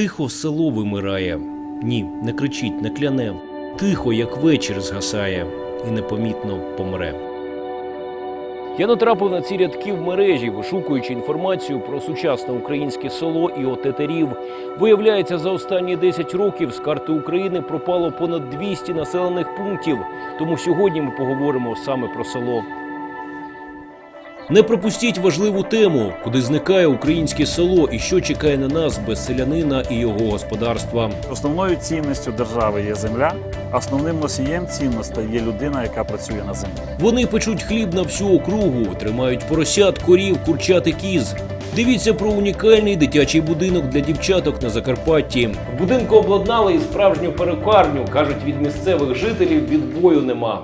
Тихо село вимирає. Ні, не кричить, не кляне. Тихо, як вечір згасає, і непомітно помре. Я натрапив на ці рядки в мережі, вишукуючи інформацію про сучасне українське село і отетерів. Виявляється, за останні 10 років з карти України пропало понад 200 населених пунктів. Тому сьогодні ми поговоримо саме про село. Не пропустіть важливу тему, куди зникає українське село і що чекає на нас без селянина і його господарства. Основною цінністю держави є земля, основним носієм цінностей є людина, яка працює на землі. Вони печуть хліб на всю округу, тримають поросят, корів, курчат і кіз. Дивіться про унікальний дитячий будинок для дівчаток на Закарпатті. В будинку обладнали і справжню перекарню. кажуть, від місцевих жителів відбою нема.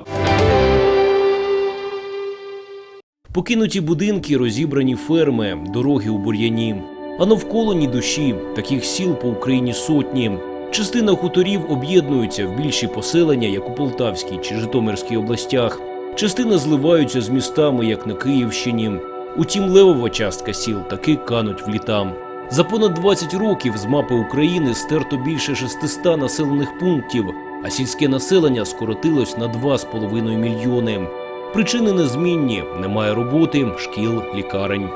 Покинуті будинки, розібрані ферми, дороги у бур'яні. А навколо ні душі, таких сіл по Україні сотні. Частина хуторів об'єднуються в більші поселення, як у Полтавській чи Житомирській областях. Частина зливаються з містами, як на Київщині. Утім, левова частка сіл таки кануть в літа. За понад 20 років з мапи України стерто більше 600 населених пунктів, а сільське населення скоротилось на 2,5 мільйони. Причини незмінні: немає роботи, шкіл, лікарень.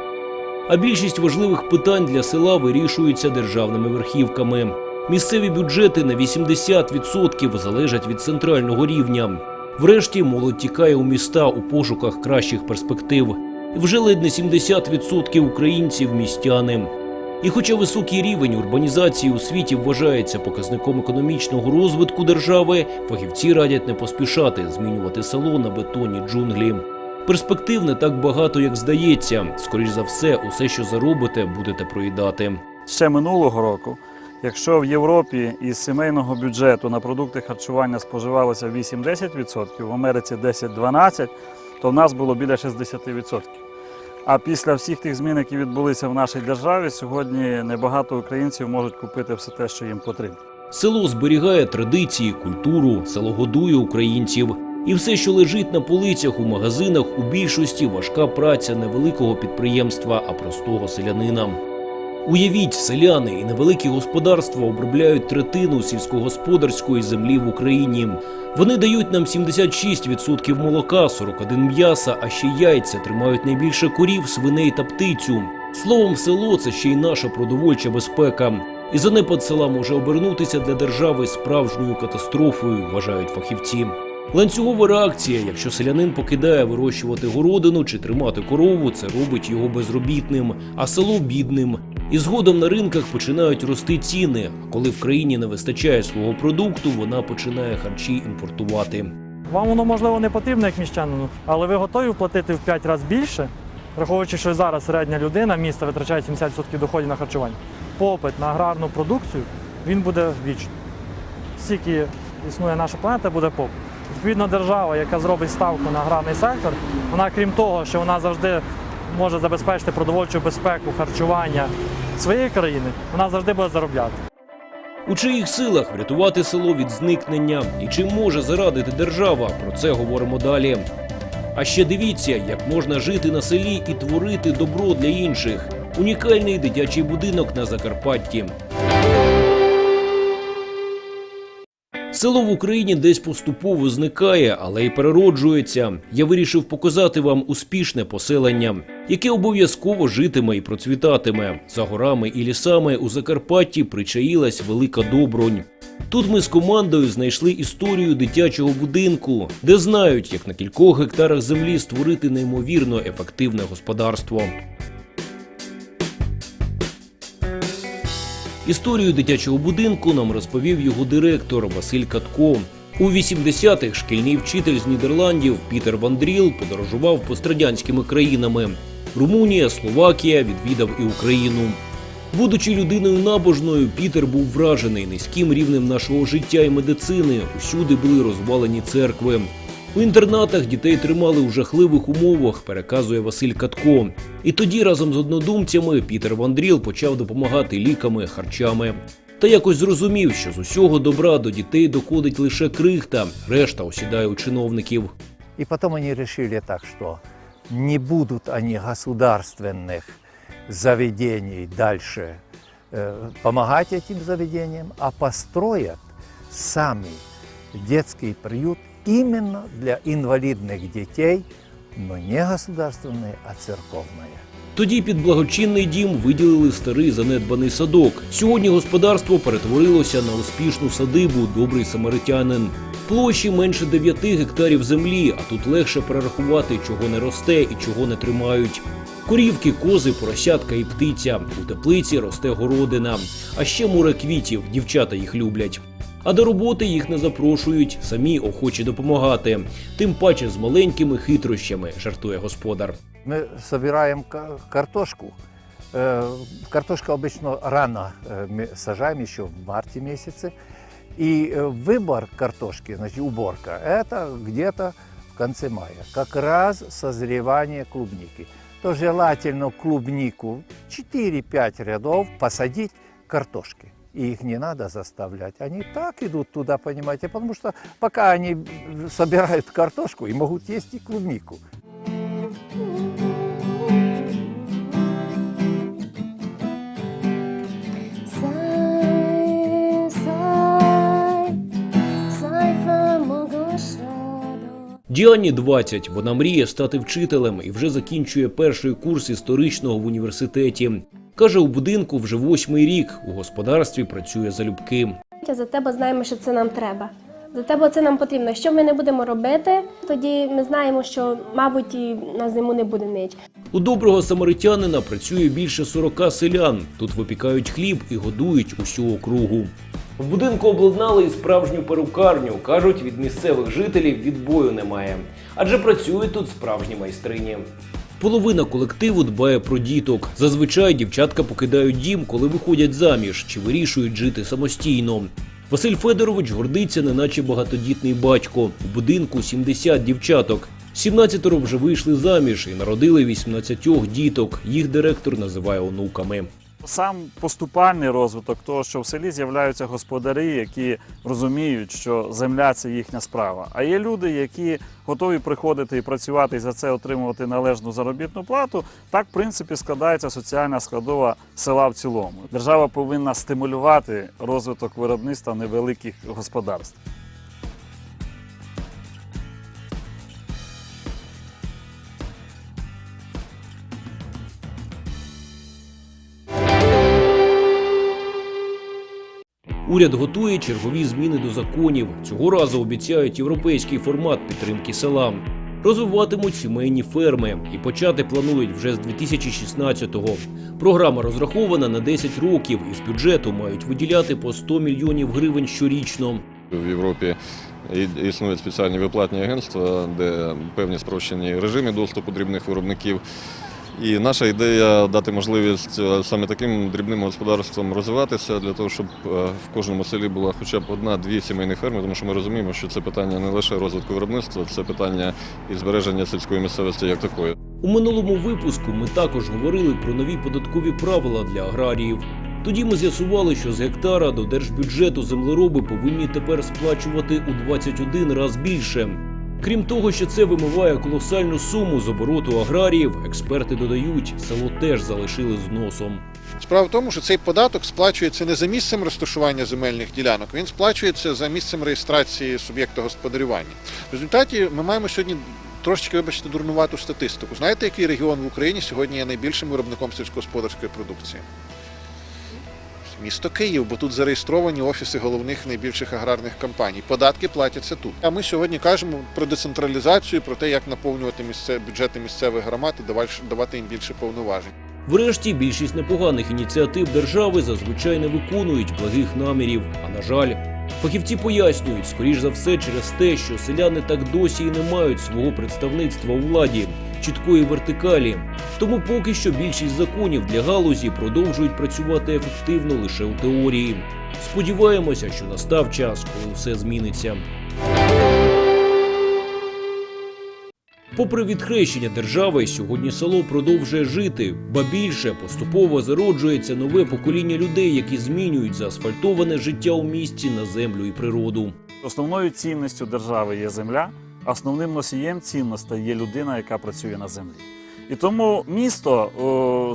А більшість важливих питань для села вирішуються державними верхівками. Місцеві бюджети на 80% залежать від центрального рівня. Врешті молодь тікає у міста у пошуках кращих перспектив. Вже ледь не 70% українців містяни. І хоча високий рівень урбанізації у світі вважається показником економічного розвитку держави, фахівці радять не поспішати змінювати село на бетонні джунглі. Перспектив не так багато, як здається. Скоріш за все, усе, що заробите, будете проїдати. Ще минулого року, якщо в Європі із сімейного бюджету на продукти харчування споживалося 8-10%, в Америці 10-12%, то в нас було біля 60%. А після всіх тих змін, які відбулися в нашій державі, сьогодні небагато українців можуть купити все те, що їм потрібно. Село зберігає традиції, культуру, село годує українців. І все, що лежить на полицях у магазинах, у більшості важка праця не великого підприємства, а простого селянина. Уявіть, селяни і невеликі господарства обробляють третину сільськогосподарської землі в Україні. Вони дають нам 76% молока, 41 м'яса, а ще яйця тримають найбільше корів, свиней та птицю. Словом, село це ще й наша продовольча безпека. І занепад села може обернутися для держави справжньою катастрофою, вважають фахівці. Ланцюгова реакція, якщо селянин покидає вирощувати городину чи тримати корову, це робить його безробітним, а село бідним. І згодом на ринках починають рости ціни. Коли в країні не вистачає свого продукту, вона починає харчі імпортувати. Вам воно можливо не потрібно як міщанину, але ви готові вплатити в 5 разів більше, враховуючи, що зараз середня людина міста витрачає 70% доходів на харчування. Попит на аграрну продукцію він буде вічно. Скільки існує наша планета, буде попит. Відповідно, держава, яка зробить ставку на аграрний сектор, вона крім того, що вона завжди може забезпечити продовольчу безпеку харчування своєї країни, вона завжди буде заробляти. У чиїх силах врятувати село від зникнення і чим може зарадити держава? Про це говоримо далі. А ще дивіться, як можна жити на селі і творити добро для інших. Унікальний дитячий будинок на Закарпатті. Село в Україні десь поступово зникає, але й перероджується. Я вирішив показати вам успішне поселення, яке обов'язково житиме і процвітатиме. За горами і лісами у Закарпатті причаїлась велика добронь. Тут ми з командою знайшли історію дитячого будинку, де знають, як на кількох гектарах землі створити неймовірно ефективне господарство. Історію дитячого будинку нам розповів його директор Василь Катко. У 80-х шкільний вчитель з Нідерландів Пітер Вандріл подорожував пострадянськими країнами. Румунія, Словакія відвідав і Україну. Будучи людиною набожною, Пітер був вражений низьким рівнем нашого життя і медицини. Усюди були розвалені церкви. У інтернатах дітей тримали у жахливих умовах, переказує Василь Катко. І тоді разом з однодумцями Пітер Вандріл почав допомагати ліками, харчами. Та якось зрозумів, що з усього добра до дітей доходить лише крихта, решта осідає у чиновників. И потом они решили так, что не будут они государственных заведений дальше э, помогать этим заведениям, а построят сами детский приют именно для инвалидных детей, но не государственный, а церковное. Тоді під благочинний дім виділили старий занедбаний садок. Сьогодні господарство перетворилося на успішну садибу Добрий самаритянин. Площі менше 9 гектарів землі, а тут легше перерахувати, чого не росте і чого не тримають. Корівки, кози, поросятка і птиця. У теплиці росте городина. А ще море квітів, дівчата їх люблять. А до роботи їх не запрошують, самі охочі допомагати. Тим паче з маленькими хитрощами, жартує господар. Мы собираем ка- картошку. Э, Картошка обычно рано э, мы сажаем, еще в марте месяце. И э, выбор картошки, значит, уборка, это где-то в конце мая. Как раз созревание клубники. То желательно клубнику 4-5 рядов посадить картошки. И их не надо заставлять. Они так идут туда, понимаете, потому что пока они собирают картошку и могут есть и клубнику. Діані 20. Вона мріє стати вчителем і вже закінчує перший курс історичного в університеті. Каже, у будинку вже восьмий рік. У господарстві працює залюбки. За тебе знаємо, що це нам треба. За тебе це нам потрібно. Якщо ми не будемо робити, тоді ми знаємо, що, мабуть, і на зиму не буде ніч. У доброго самаритянина працює більше 40 селян. Тут випікають хліб і годують усю округу. В будинку обладнали і справжню перукарню. кажуть, від місцевих жителів відбою немає, адже працюють тут справжні майстрині. Половина колективу дбає про діток. Зазвичай дівчатка покидають дім, коли виходять заміж чи вирішують жити самостійно. Василь Федорович гордиться, неначе багатодітний батько. У будинку 70 дівчаток. 17 вже вийшли заміж і народили 18 діток. Їх директор називає онуками. Сам поступальний розвиток того, що в селі з'являються господарі, які розуміють, що земля це їхня справа. А є люди, які готові приходити і працювати і за це отримувати належну заробітну плату. Так, в принципі, складається соціальна складова села в цілому. Держава повинна стимулювати розвиток виробництва невеликих господарств. Уряд готує чергові зміни до законів. Цього разу обіцяють європейський формат підтримки села. Розвиватимуть сімейні ферми і почати планують вже з 2016-го. Програма розрахована на 10 років і з бюджету мають виділяти по 100 мільйонів гривень щорічно. В Європі існують спеціальні виплатні агентства, де певні спрощені режими доступу дрібних виробників. І наша ідея дати можливість е, саме таким дрібним господарствам розвиватися для того, щоб е, в кожному селі була хоча б одна-дві сімейні ферми, тому що ми розуміємо, що це питання не лише розвитку виробництва, це питання і збереження сільської місцевості як такої. У минулому випуску ми також говорили про нові податкові правила для аграріїв. Тоді ми з'ясували, що з гектара до держбюджету землероби повинні тепер сплачувати у 21 раз більше. Крім того, що це вимиває колосальну суму з обороту аграріїв, експерти додають, село теж залишили з носом. Справа в тому, що цей податок сплачується не за місцем розташування земельних ділянок, він сплачується за місцем реєстрації суб'єкта господарювання. В результаті ми маємо сьогодні трошечки, вибачте, дурнувату статистику. Знаєте, який регіон в Україні сьогодні є найбільшим виробником сільськогосподарської продукції? Місто Київ, бо тут зареєстровані офіси головних найбільших аграрних компаній. Податки платяться тут. А ми сьогодні кажемо про децентралізацію, про те, як наповнювати місце, бюджети місцевих громад і давати- їм більше повноважень. Врешті більшість непоганих ініціатив держави зазвичай не виконують благих намірів. А на жаль, фахівці пояснюють, скоріш за все, через те, що селяни так досі і не мають свого представництва у владі, чіткої вертикалі. Тому поки що більшість законів для галузі продовжують працювати ефективно лише у теорії. Сподіваємося, що настав час, коли все зміниться. Попри відхрещення держави, сьогодні село продовжує жити, ба більше поступово зароджується нове покоління людей, які змінюють заасфальтоване життя у місті на землю і природу. Основною цінністю держави є земля, основним носієм цінностей є людина, яка працює на землі. І тому місто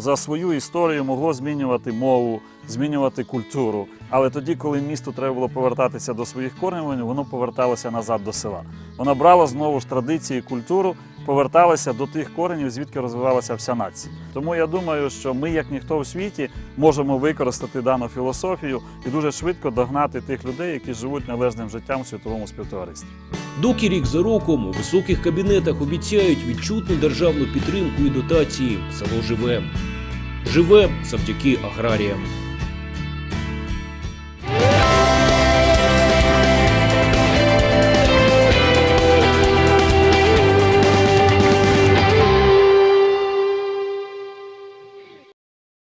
за свою історію могло змінювати мову, змінювати культуру. Але тоді, коли місту треба було повертатися до своїх коренів, воно поверталося назад до села. Воно брало знову ж традиції, культуру, поверталося до тих коренів, звідки розвивалася вся нація. Тому я думаю, що ми, як ніхто в світі, можемо використати дану філософію і дуже швидко догнати тих людей, які живуть належним життям у світовому співтоваристві. Доки рік за роком у високих кабінетах обіцяють відчутну державну підтримку і дотації, село живе. Живе завдяки аграріям.